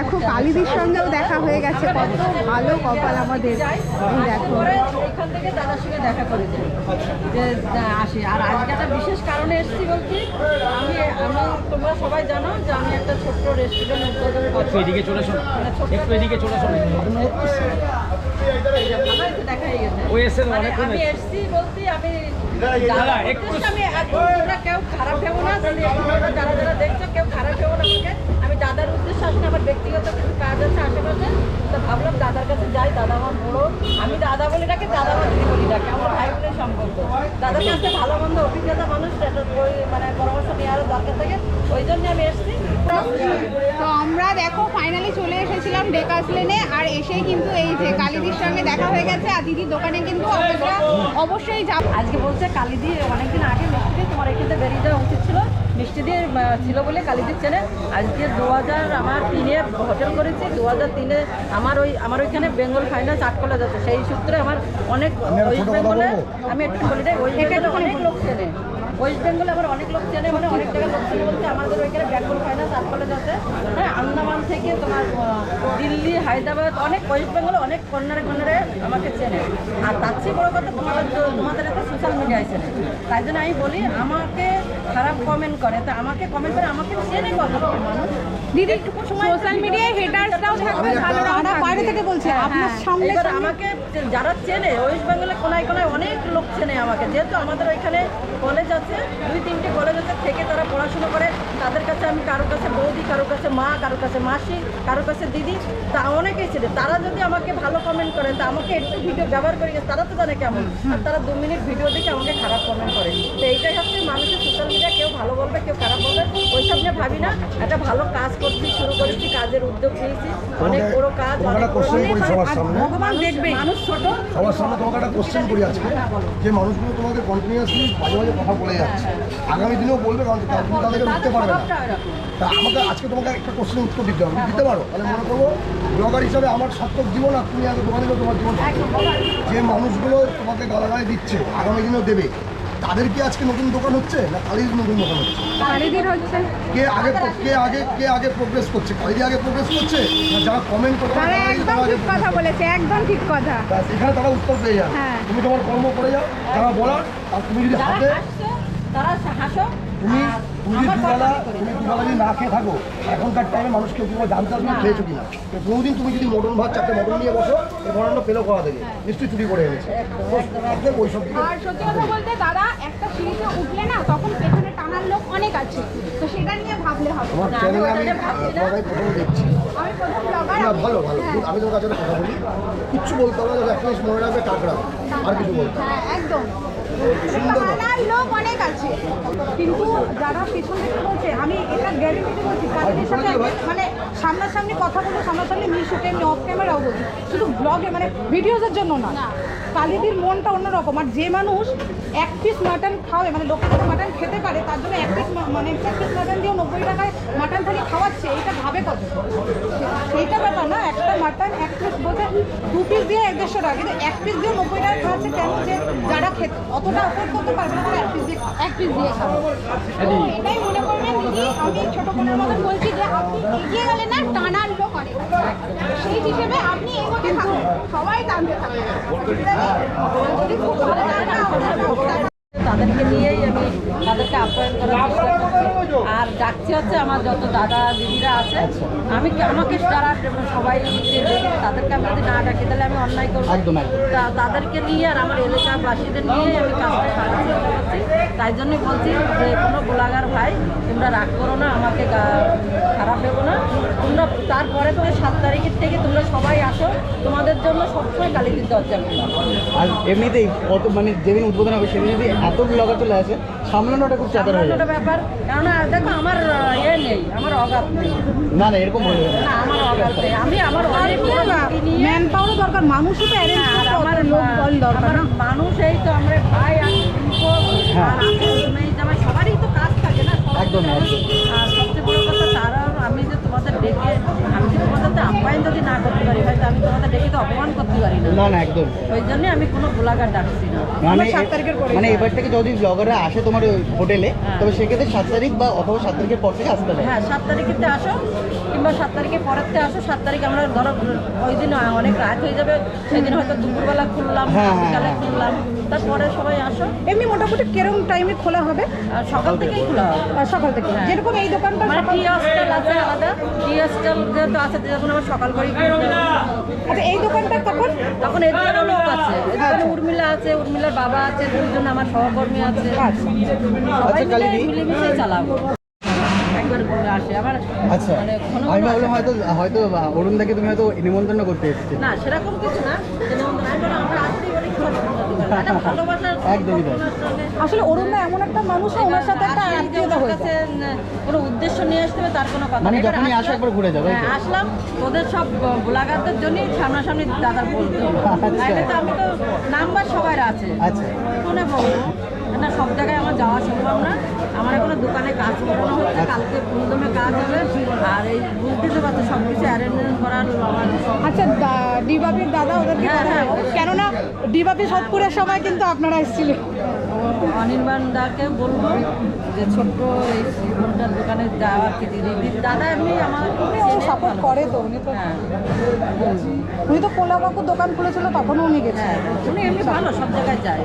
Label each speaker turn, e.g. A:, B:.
A: দেখো কালিদির সঙ্গেও দেখা হয়ে গেছে কত ভালো কপাল আমাদের। দেখো।
B: এখান থেকে দাদার সঙ্গে দেখা করেছি যে আসি। আর আজকে একটা বিশেষ কারণে এসেছি বলছি আমি আমি তোমরা সবাই জানো যে আমি একটা ছোট্ট রেস্টুরেন্ট উদ্বোধন করছি
C: এদিকে চলে শোন
B: মানে ছোট্ট
C: একটু এদিকে চলে শোন
B: আমার দেখা হয়ে গেছে
C: এসে
B: মানে
C: অনেকক্ষণ
B: আমি
C: এসে।
B: এসেছি বলছি আমি
C: দাদা,
B: যার
C: একটু-
B: আমি তোমরা কেউ খারাপ ভেবো না। যারা যারা দেখছ কেউ খারাপ ভেবো না আমাকে। আমি দাদার উদ্দেশ্যে আসলে আমার ব্যক্তিগত কিছু কাজ আছে আশেপাশে তো ভাবলাম দাদার কাছে যাই দাদা আমার বড়। আমি দাদা বলে ডাকে দাদা আমার দিদি বলি ডাকে আমার ভাই বোনের সম্পর্ক। দাদার কাছে ভালো মন্দ অভিজ্ঞতা মানুষ মানে পরামর্শ নেওয়ারও দরকার থাকে ওই জন্য আমি এসেছি।
A: তো আমরা দেখো ফাইনালি চলে এসেছিলাম ডেকাস লেনে আর এসেই কিন্তু এই যে কালিদির সঙ্গে দেখা হয়ে গেছে আর দিদির দোকানে কিন্তু অবশ্যই যাব।
B: আজকে বলছে কালিদি অনেকদিন আগে দিয়ে তোমার এখানে বেরিয়ে যাওয়া উচিত ছিল। মিষ্টি দিয়ে ছিল বলে কালী দিচ্ছে না আজকে দু হাজার আমার তিনে হোটেল করেছি। দু হাজার তিনে আমার ওই আমার ওইখানে বেঙ্গল ফাইন্যান্স আট কলেজ আছে সেই সূত্রে আমার অনেক ওয়েস্ট বেঙ্গলে আমি একটু বলি দেয় ওয়েস্ট বেঙ্গলে অনেক লোক চেনে। ওয়েস্ট বেঙ্গলে আমার অনেক লোক চেনে মানে অনেক জায়গায় লোক চেনে বলতে আমাদের ওইখানে বেঙ্গল ফাইন্যান্স আট কলেজ আছে হ্যাঁ আন্দামান থেকে তোমার দিল্লি হায়দ্রাবাদ অনেক ওয়েস্ট বেঙ্গলে অনেক কর্নারে কর্নারে আমাকে চেনে। আর তার চেয়ে বড় কথা তোমাদের তোমাদের একটা সোশ্যাল মিডিয়ায় চেনে। তাই জন্য আমি বলি আমাকে খারাপ কমেন্ট করে। তা আমাকে কমেন্ট করে আমাকে চেনে কত
A: দিদি সোশ্যাল মিডিয়ায় হেটার্সরাও থাকবে।
D: বাইরে থেকে বলছি আপনার সামনে
B: আমাকে যারা চেনে ওয়েস্ট বেঙ্গলে কোনায় কোনায় অনেক লোক চেনে আমাকে। যেহেতু আমাদের ওইখানে কলেজ আছে দুই তিনটে কলেজ আছে থেকে তারা পড়াশোনা করে। তাদের কাছে আমি কারোর কাছে বৌদি কারও কাছে মা, কারোর কাছে মাসি, কারোর কাছে দিদি, তা অনেকেই ছিল। তারা যদি আমাকে ভালো কমেন্ট করেন তা আমাকে একটু ভিডিও ব্যবহার করে গেছে, তারা তো জানে কেমন। আর তারা দু মিনিট ভিডিও দেখে আমাকে খারাপ কমেন্ট করে। তো এইটাই হচ্ছে মানুষের সোশ্যাল মিডিয়া কেউ ভালো বলবে, কেউ খারাপ বলবে, ওইসব নিয়ে ভাবি না। একটা ভালো কাজ করছি শুরু করেছি কাজের উদ্যোগ নিয়েছি। অনেক বড় কাজ
E: তোমাকে
B: অনেক
E: একটা কোশ্চেন করি সবার সামনে।
B: ভগবান দেখবে। মানুষ ছোট।
E: সবার সামনে তোমাকে একটা কোশ্চেন করি আজকে। যে মানুষগুলো তোমাকে কন্টিনিউয়াসলি মাঝে মাঝে কথা বলে যাচ্ছে। আগামী দিনেও বলবে কারণ তুমি তাদেরকে রুখতে পারবে না। তা আমাকে আজকে তোমাকে একটা কোশ্চেন উত্তর দিতে হবে। দিতে পারো? তাহলে মনে করব ব্লগার হিসাবে আমার সার্থক জীবন আর তুমি আগে দোকানে তোমার জীবন। যে মানুষগুলো তোমাকে গালাগালি দিচ্ছে আগামী দিনেও দেবে। তাদের কি আজকে নতুন দোকান হচ্ছে? না কালির নতুন দোকান হচ্ছে?
A: কালিদির হচ্ছে।
E: কে আগে কে আগে কে আগে প্রোগ্রেস করছে? কালিদি আগে প্রোগ্রেস করছে? না যারা কমেন্ট করছে
A: তারা
E: তারা
A: একদম ঠিক কথা বলেছে একদম ঠিক কথা।
E: ব্যাস, এখানে তারা উত্তর পেয়ে যাবে।
A: হ্যাঁ।
E: তুমি তোমার কর্ম করে যাও যারা বলার আর তুমি যদি হাতে
B: তারা হাসো
E: তুমি
B: আর
E: তুমি দুবেলা তুমি দুবেলা যদি না খেয়ে থাকো এখনকার টাইমে মানুষ কেউ তোমার জানতে পারবে না খেয়েছো কিনা? তো কোনোদিন তুমি যদি মটন ভাত চারটে মটন নিয়ে বসো এই পেল নিশ্চয়ই চুরি করে এনেছে। একদম ওই সব
A: আর সত্যি কথা বলতে দাদা একটা সিঁড়িতে উঠলে না তখন পেছনে টানার লোক অনেক আছে। তো সেটা নিয়ে ভাবলে হবে
E: চ্যানেলে আমি প্রথমে দেখছি।
A: আমি প্রথম ব্লগার
E: না ভালো ভালো। আমি তোমার কাছে কথা বলি। কিচ্ছু বলতে হবে না একটা মনে রাখবে কাকড়া। আর কিছু বলতে হবে
A: হ্যাঁ একদম।
D: কিন্তু যারা পেছন থেকে বলছে আমি এটা গ্যারেন্টি বলছি তাদের সাথে মানে সামনাসামনি কথা বলে সামনাসামনি মিশুকে এমনি অফ ক্যামেরাও বলছি শুধু ব্লগে মানে ভিডিওসের জন্য না। কালিদির মনটা অন্যরকম। আর যে মানুষ এক পিস মাটন খাওয়াবে মানে লোকে যদি মাটন খেতে পারে তার জন্য এক পিস মানে এক পিস মাটন দিয়েও নব্বই টাকায় মাটন থালি খাওয়াচ্ছে এইটা ভাবে কত? সেইটা ব্যাপার না একটা মাটন এক পিস বলতে দু পিস দিয়ে এক দেড়শো টাকা কিন্তু এক পিস দিয়ে নব্বই টাকা খাওয়াচ্ছে কেন যে যারা খেতে অতটা অফোর্ড করতে পারবে না তারা এক পিস দিয়ে এক পিস দিয়ে খাবে।
A: এটাই মনে করবেন দিদি আমি ছোট বোনের মতন বলছি যে আপনি এগিয়ে গেলে না টানার লোক অনেক। সেই হিসেবে আপনি এগোতে থাকুন। সবাই টানতে থাকুন। আপনার
B: তাদেরকে নিয়েই আমি তাদেরকে আপ্যায়ন করার চেষ্টা করছি। আর ডাকছি হচ্ছে আমার যত দাদা দিদিরা আছে। আমি আমাকে যারা সবাই তাদেরকে আমি যদি না ডাকি তাহলে আমি অন্যায় করব। তা তাদেরকে নিয়ে আর আমার এলাকাবাসীদের নিয়েই আমি কাজটা চেষ্টা করছি তাই জন্যই বলছি যে কোনো গোলাগার ভাই তোমরা রাগ করো না আমাকে গা- খারাপ ভেবো না তোমরা তারপরে থেকে সাত তারিখের থেকে তোমরা সবাই আসো তোমাদের জন্য সবসময় কালীদের দরজা খোলা।
C: আর এমনিতেই কত মানে যেদিন উদ্বোধন হবে সেদিন যদি এত ব্লগার চলে আসে সামলানোটা খুব চাপের হয়ে যায়
B: ব্যাপার কেননা দেখো আমার ইয়ে নেই আমার অগাধ নেই।
C: না না এরকম বলবে না।
B: আমার অগাধ নেই। আমি আমার অনেক
D: ম্যান পাওয়ারও দরকার মানুষও তো অ্যারেঞ্জ করতে
B: আমার
D: আমার লোক বল দরকার না।
B: মানুষ এই তো আমরা ভাই আর
C: হ্যাঁ।
B: সবারই তো কাজ থাকে না
C: একদম, একদম।
B: তোমাদের তো আপ্যায়ন যদি না করতে পারি হয়তো আমি তোমাদের ডেকে তো অপমান করতে পারি না।
C: না না একদম।
B: ওই জন্য আমি কোনো গোলাঘাট ডাকছি না।
C: মানে
D: সাত তারিখের পরে
C: মানে এবার থেকে যদি ব্লগাররা আসে তোমার হোটেলে
B: হ্যাঁ।
C: তবে সেক্ষেত্রে সাত তারিখ বা অথবা সাত তারিখের পর থেকে আসতে হবে
B: হ্যাঁ সাত তারিখেতে আসো কিংবা সাত তারিখে পরের থেকে আসো সাত তারিখে আমরা ধরো ওই দিন অনেক রাত হয়ে যাবে সেদিন হয়তো দুপুরবেলা খুললাম
C: হ্যাঁ, হ্যাঁ,
B: বিকালে। খুললাম তারপরে সবাই আসো।
D: এমনি মোটামুটি কীরকম টাইমে খোলা হবে?
B: আর সকাল থেকেই খোলা হবে।
D: সকাল থেকে। যেরকম এই দোকানটা
B: মানে টি হস্টেল আছে আলাদা। টি হস্টেল যেহেতু আছে যখন আমার সকাল করেই
D: আচ্ছা এই দোকানটা তখন
B: এদিকে লোক আছে। এদিকে উর্মিলা আছে উর্মিলার বাবা আছে দুজন আমার সহকর্মী আছে।
D: আচ্ছা।
B: সবাই
C: আচ্ছা,
B: মিলে মিলেমিশে চালাবো। একবার ঘুরে আসে।
C: আচ্ছা।
B: মানে
C: আমি ভাবলাম। হয়তো হয়তো অরুণদাকে তুমি হয়তো নিমন্ত্রণ করতে এসেছে
B: না সেরকম কিছু না। আমরা আমরা আসতেই
C: একদমই তাই।
D: আসলে অরুণদা এমন একটা মানুষ ওনার সাথে একটা আত্মীয়তা হয়েছে।
B: কোনো উদ্দেশ্য নিয়ে আসতে হবে তার কোনো কথা
C: মানে যখনই আসো
B: আসলাম-
C: একবার ঘুরে তো?
B: হ্যাঁ, আসলাম ওদের সব গোলাঘাটদের জন্যই সামনাসামনি দাদার বলতে হবে
C: আচ্ছা।
B: তো আমি তো নাম্বার সবার আছে।
C: আচ্ছা।
B: ফোনে বলব না সব জায়গায় আমার যাওয়া সম্ভব না। আমার এখনও দোকানে কাজ করানো হচ্ছে কালকে ফুলদমে কাজ হবে। আর এই বুঝতে তো পারছ সব কিছু অ্যারেঞ্জমেন্ট করার
D: আচ্ছা ডিবাপির দাদা ওদেরকে
B: হ্যাঁ, হ্যাঁ।
D: কেননা সৎপুরের সময় কিন্তু আপনারা এসেছিলেন।
B: অনির্বাণ দাকে বলব যে ছোট্ট এই ফোনটার দোকানে যাওয়া কি দিদি। দাদা এমনি আমার
D: সাপোর্ট করে তো উনি তো
B: হ্যাঁ।
D: উনি তো পোলা দোকান খুলেছিল তখনও উনি গেছেন
B: হ্যাঁ উনি এমনি ভালো সব জায়গায় যায়।